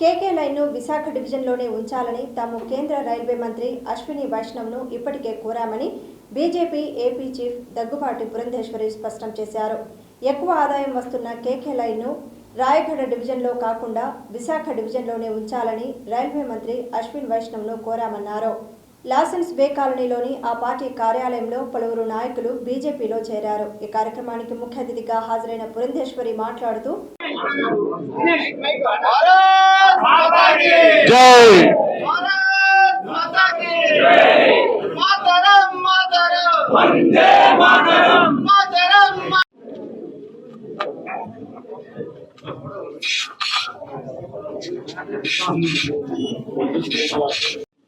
కేకే లైన్ను విశాఖ డివిజన్లోనే ఉంచాలని తాము కేంద్ర రైల్వే మంత్రి అశ్విని వైష్ణవ్ను ఇప్పటికే కోరామని BJP AP chief Daggubati Purandeswari స్పష్టం చేశారు. ఎక్కువ ఆదాయం వస్తున్న కేకే లైన్ను రాయగఢ డివిజన్లో కాకుండా విశాఖ డివిజన్లోనే ఉంచాలని రైల్వే మంత్రి అశ్విన్ వైష్ణవ్ను కోరామన్నారు. లాసెన్స్ బే కాలనీలోని ఆ పార్టీ కార్యాలయంలో పలువురు నాయకులు బీజేపీలో చేరారు. ఈ కార్యక్రమానికి ముఖ్య అతిథిగా హాజరైన పురంధేశ్వరి మాట్లాడుతూ జై!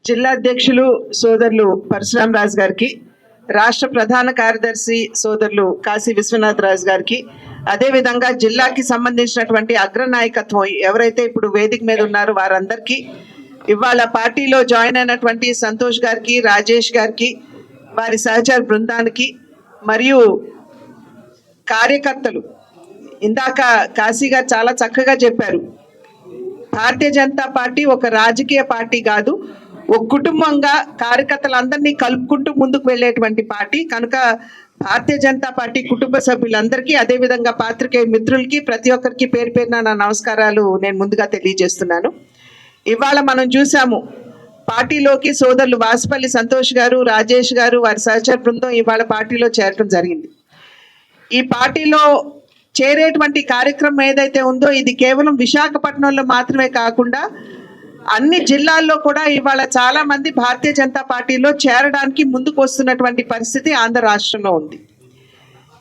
జిల్లా అధ్యక్షులు సోదరులు పరశురామ్ రాజు గారికి రాష్ట్ర ప్రధాన కార్యదర్శి సోదరులు కాశీ విశ్వనాథ్ రాజు గారికి అదేవిధంగా జిల్లాకి సంబంధించినటువంటి అగ్రనాయకత్వం ఎవరైతే ఇప్పుడు వేదిక మీద ఉన్నారో వారందరికీ ఇవాళ పార్టీలో జాయిన్ అయినటువంటి సంతోష్ గారికి రాజేష్ గారికి వారి సహచర బృందానికి మరియు కార్యకర్తలు. ఇందాక కాశీ గారు చాలా చక్కగా చెప్పారు. భారతీయ జనతా పార్టీ ఒక రాజకీయ పార్టీ కాదు ఒక కుటుంబంగా కార్యకర్తలందరినీ కలుపుకుంటూ ముందుకు వెళ్ళేటువంటి పార్టీ. కనుక భారతీయ జనతా పార్టీ కుటుంబ సభ్యులందరికీ అదేవిధంగా పాత్రికేయ మిత్రులకి ప్రతి ఒక్కరికి పేరు పేరున నా నమస్కారాలు నేను ముందుగా తెలియజేస్తున్నాను. ఇవాళ మనం చూసాము పార్టీలోకి సోదరులు వాసుపల్లి సంతోష్ గారు రాజేష్ గారు వారి సహచర బృందం ఇవాళ పార్టీలో చేరటం జరిగింది. ఈ పార్టీలో చేరేటువంటి కార్యక్రమం ఏదైతే ఉందో ఇది కేవలం విశాఖపట్నంలో మాత్రమే కాకుండా అన్ని జిల్లాల్లో కూడా ఇవాళ చాలా మంది భారతీయ జనతా పార్టీలో చేరడానికి ముందుకు వస్తున్నటువంటి పరిస్థితి ఆంధ్ర రాష్ట్రంలో ఉంది.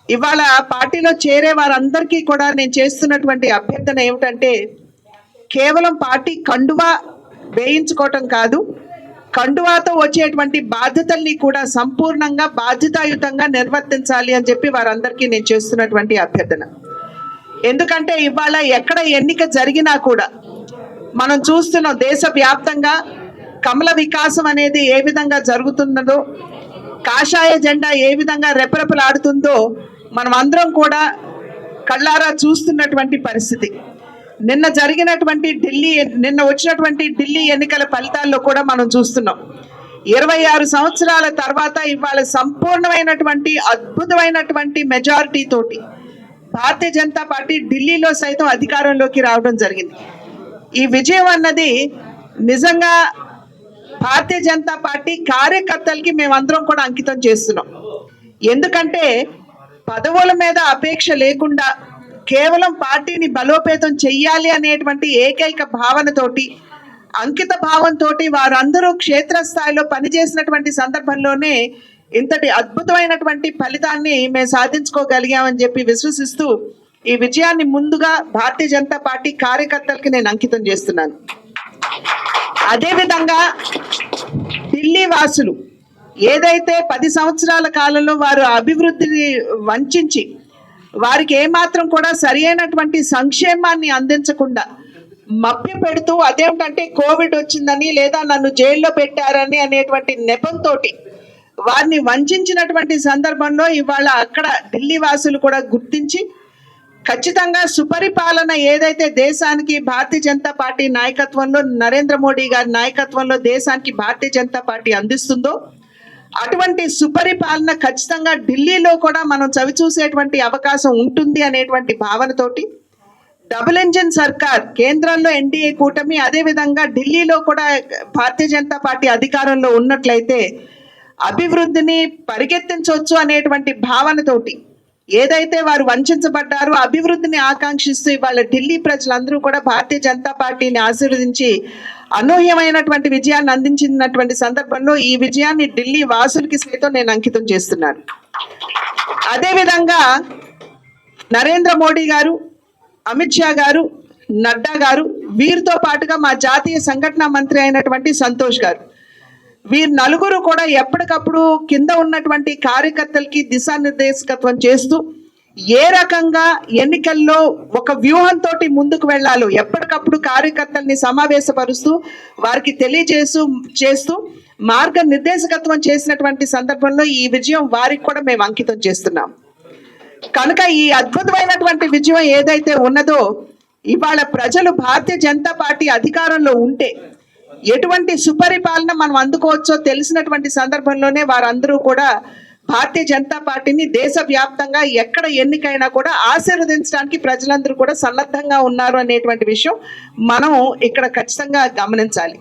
ఇవాళ పార్టీలో చేరే వారందరికీ కూడా నేను చేస్తున్నటువంటి అభ్యర్థన ఏమిటంటే కేవలం పార్టీ కండువా వేయించుకోవటం కాదు కండువాతో వచ్చేటువంటి బాధ్యతల్ని కూడా సంపూర్ణంగా బాధ్యతాయుతంగా నిర్వర్తించాలి అని చెప్పి వారందరికీ నేను చేస్తున్నటువంటి అభ్యర్థన. ఎందుకంటే ఇవాళ ఎక్కడ ఎన్నిక జరిగినా కూడా మనం చూస్తున్నాం దేశవ్యాప్తంగా కమల వికాసం అనేది ఏ విధంగా జరుగుతున్నదో కాషాయ జెండా ఏ విధంగా రెపరెపలాడుతుందో మనం అందరం కూడా కళ్ళారా చూస్తున్నటువంటి పరిస్థితి. నిన్న జరిగినటువంటి ఢిల్లీ నిన్న వచ్చినటువంటి ఢిల్లీ ఎన్నికల ఫలితాల్లో కూడా మనం చూస్తున్నాం. ఇరవై ఆరు సంవత్సరాల తర్వాత ఇవాళ సంపూర్ణమైనటువంటి అద్భుతమైనటువంటి మెజారిటీ తోటి భారతీయ జనతా పార్టీ ఢిల్లీలో సైతం అధికారంలోకి రావడం జరిగింది. ఈ విజయం అన్నది నిజంగా భారతీయ జనతా పార్టీ కార్యకర్తలకి మేమందరం కూడా అంకితం చేస్తున్నాం. ఎందుకంటే పదవుల మీద అపేక్ష లేకుండా కేవలం పార్టీని బలోపేతం చెయ్యాలి అనేటువంటి ఏకైక భావనతోటి అంకిత భావంతో వారందరూ క్షేత్రస్థాయిలో పనిచేసినటువంటి సందర్భంలోనే ఇంతటి అద్భుతమైనటువంటి ఫలితాన్ని మేము సాధించుకోగలిగామని చెప్పి విశ్వసిస్తూ ఈ విజయాన్ని ముందుగా భారతీయ జనతా పార్టీ కార్యకర్తలకి నేను అంకితం చేస్తున్నాను. అదేవిధంగా ఢిల్లీ వాసులు ఏదైతే పది సంవత్సరాల కాలంలో వారు అభివృద్ధిని వంచి వారికి ఏమాత్రం కూడా సరి అయినటువంటి సంక్షేమాన్ని అందించకుండా మభ్య పెడుతూ అదేమిటంటే కోవిడ్ వచ్చిందని లేదా నన్ను జైల్లో పెట్టారని అనేటువంటి నెపంతో వారిని వంచినటువంటి సందర్భంలో ఇవాళ అక్కడ ఢిల్లీ వాసులు కూడా గుర్తించి ఖచ్చితంగా సుపరిపాలన ఏదైతే దేశానికి భారతీయ జనతా పార్టీ నాయకత్వంలో నరేంద్ర మోడీ గారి నాయకత్వంలో దేశానికి భారతీయ జనతా పార్టీ అందిస్తుందో అటువంటి సుపరిపాలన ఖచ్చితంగా ఢిల్లీలో కూడా మనం చవిచూసేటువంటి అవకాశం ఉంటుంది అనేటువంటి భావనతోటి డబుల్ ఇంజిన్ సర్కార్ కేంద్రంలో ఎన్డీఏ కూటమి అదేవిధంగా ఢిల్లీలో కూడా భారతీయ జనతా పార్టీ అధికారంలో ఉన్నట్లయితే అభివృద్ధిని పరిగెత్తించవచ్చు అనేటువంటి భావనతోటి ఏదైతే వారు వంచబడ్డారో అభివృద్ధిని ఆకాంక్షిస్తూ ఇవాళ ఢిల్లీ ప్రజలందరూ కూడా భారతీయ జనతా పార్టీని ఆశీర్వదించి అనూహ్యమైనటువంటి విజయాన్ని అందించినటువంటి సందర్భంలో ఈ విజయాన్ని ఢిల్లీ వాసులకి సైతం నేను అంకితం చేస్తున్నాను. అదేవిధంగా నరేంద్ర మోడీ గారు అమిత్ షా గారు నడ్డా గారు వీరితో పాటుగా మా జాతీయ సంఘటన మంత్రి అయినటువంటి సంతోష్ గారు వీరు నలుగురు కూడా ఎప్పటికప్పుడు కింద ఉన్నటువంటి కార్యకర్తలకి దిశానిర్దేశకత్వం చేస్తూ ఏ రకంగా ఎన్నికల్లో ఒక వ్యూహంతో ముందుకు వెళ్ళాలో ఎప్పటికప్పుడు కార్యకర్తల్ని సమావేశపరుస్తూ వారికి తెలియజేస్తూ చేస్తూ మార్గ నిర్దేశకత్వం చేసినటువంటి సందర్భంలో ఈ విజయం వారికి కూడా మేము అంకితం చేస్తున్నాం. కనుక ఈ అద్భుతమైనటువంటి విజయం ఏదైతే ఉన్నదో ఇవాళ ప్రజలు భారతీయ జనతా పార్టీ అధికారంలో ఉంటే ఎటువంటి సుపరిపాలన మనం అందుకోవచ్చో తెలిసినటువంటి సందర్భంలోనే వారందరూ కూడా భారతీయ జనతా పార్టీని దేశవ్యాప్తంగా ఎక్కడ ఎన్నికైనా కూడా ఆశీర్వదించడానికి ప్రజలందరూ కూడా సన్నద్ధంగా ఉన్నారు అనేటువంటి విషయం మనం ఇక్కడ ఖచ్చితంగా గమనించాలి.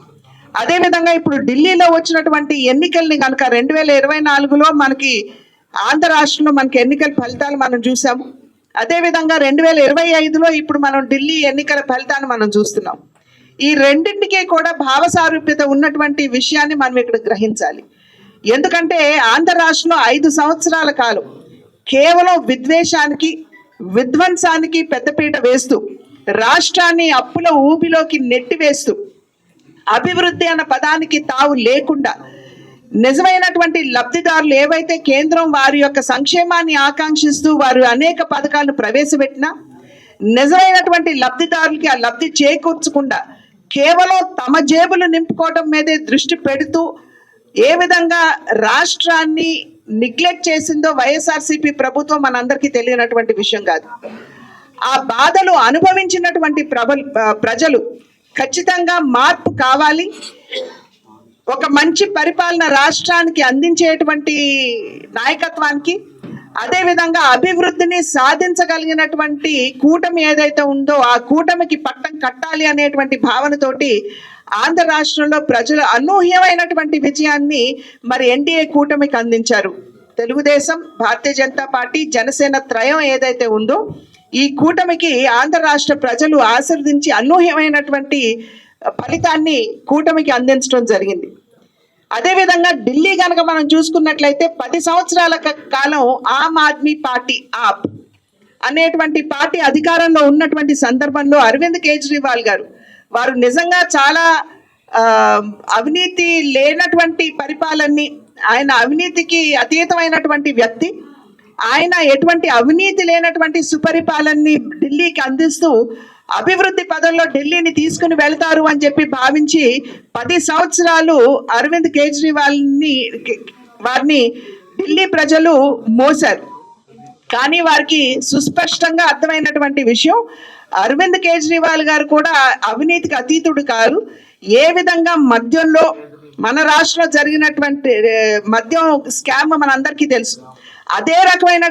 అదేవిధంగా ఇప్పుడు ఢిల్లీలో వచ్చినటువంటి ఎన్నికల్ని కనుక రెండు వేల ఇరవై నాలుగులో మనకి ఆంధ్ర రాష్ట్రంలో మనకి ఎన్నికల ఫలితాలు మనం చూసాము అదేవిధంగా రెండు వేల ఇరవై ఐదులో ఇప్పుడు మనం ఢిల్లీ ఎన్నికల ఫలితాన్ని మనం చూస్తున్నాం. ఈ రెండింటికి కూడా భావ సారూప్యత ఉన్నటువంటి విషయాన్ని మనం ఇక్కడ గ్రహించాలి. ఎందుకంటే ఆంధ్ర రాష్ట్రంలో ఐదు సంవత్సరాల కాలం కేవలం విద్వేషానికి విధ్వంసానికి పెద్దపీట వేస్తూ రాష్ట్రాన్ని అప్పుల ఊబిలోకి నెట్టివేస్తూ అభివృద్ధి అన్న పదానికి తావు లేకుండా నిజమైనటువంటి లబ్ధిదారులు ఏవైతే కేంద్రం వారి యొక్క సంక్షేమాన్ని ఆకాంక్షిస్తూ వారు అనేక పథకాలను ప్రవేశపెట్టినా నిజమైనటువంటి లబ్ధిదారులకి ఆ లబ్ధి చేకూర్చకుండా కేవలం తమ జేబులు నింపుకోవడం మీదే దృష్టి పెడుతూ ఏ విధంగా రాష్ట్రాన్ని నిగ్లెక్ట్ చేసిందో వైఎస్ఆర్సీపీ ప్రభుత్వం మనందరికీ తెలియనటువంటి విషయం కాదు. ఆ బాధలు అనుభవించినటువంటి ప్రబల్ ప్రజలు ఖచ్చితంగా మార్పు కావాలి. ఒక మంచి పరిపాలన రాష్ట్రానికి అందించేటువంటి నాయకత్వానికి అదేవిధంగా అభివృద్ధిని సాధించగలిగినటువంటి కూటమి ఏదైతే ఉందో ఆ కూటమికి పట్టం కట్టాలి అనేటువంటి భావనతోటి ఆంధ్ర రాష్ట్రంలో ప్రజలు అనూహ్యమైనటువంటి విజయాన్ని మరి ఎన్డీఏ కూటమికి అందించారు. తెలుగుదేశం భారతీయ జనతా పార్టీ జనసేన త్రయం ఏదైతే ఉందో ఈ కూటమికి ఆంధ్ర రాష్ట్ర ప్రజలు ఆశీర్దించి అనూహ్యమైనటువంటి ఫలితాన్ని కూటమికి అందించడం జరిగింది. అదేవిధంగా ఢిల్లీ కనుక మనం చూసుకున్నట్లయితే పది సంవత్సరాల కాలం ఆమ్ ఆద్మీ పార్టీ ఆప్ అనేటువంటి పార్టీ అధికారంలో ఉన్నటువంటి సందర్భంలో అరవింద్ కేజ్రీవాల్ గారు వారు నిజంగా చాలా అవినీతి లేనటువంటి పరిపాలనని ఆయన అవినీతికి అతీతమైనటువంటి వ్యక్తి. ఆయన ఎటువంటి అవినీతి లేనటువంటి సుపరిపాలనని ఢిల్లీకి అందిస్తూ అభివృద్ధి పదంలో ఢిల్లీని తీసుకుని వెళ్తారు అని చెప్పి భావించి పది సంవత్సరాలు అరవింద్ కేజ్రీవాల్ని వారిని ఢిల్లీ ప్రజలు మోసారు కానీ వారికి సుస్పష్టంగా అర్థమైనటువంటి విషయం అరవింద్ కేజ్రీవాల్ గారు కూడా అవినీతికి అతీతుడు కాదు ఏ విధంగా మద్యంలో మన రాష్ట్రంలో జరిగినటువంటి మద్యం స్కామ్ మనందరికీ తెలుసు. అదే రకమైన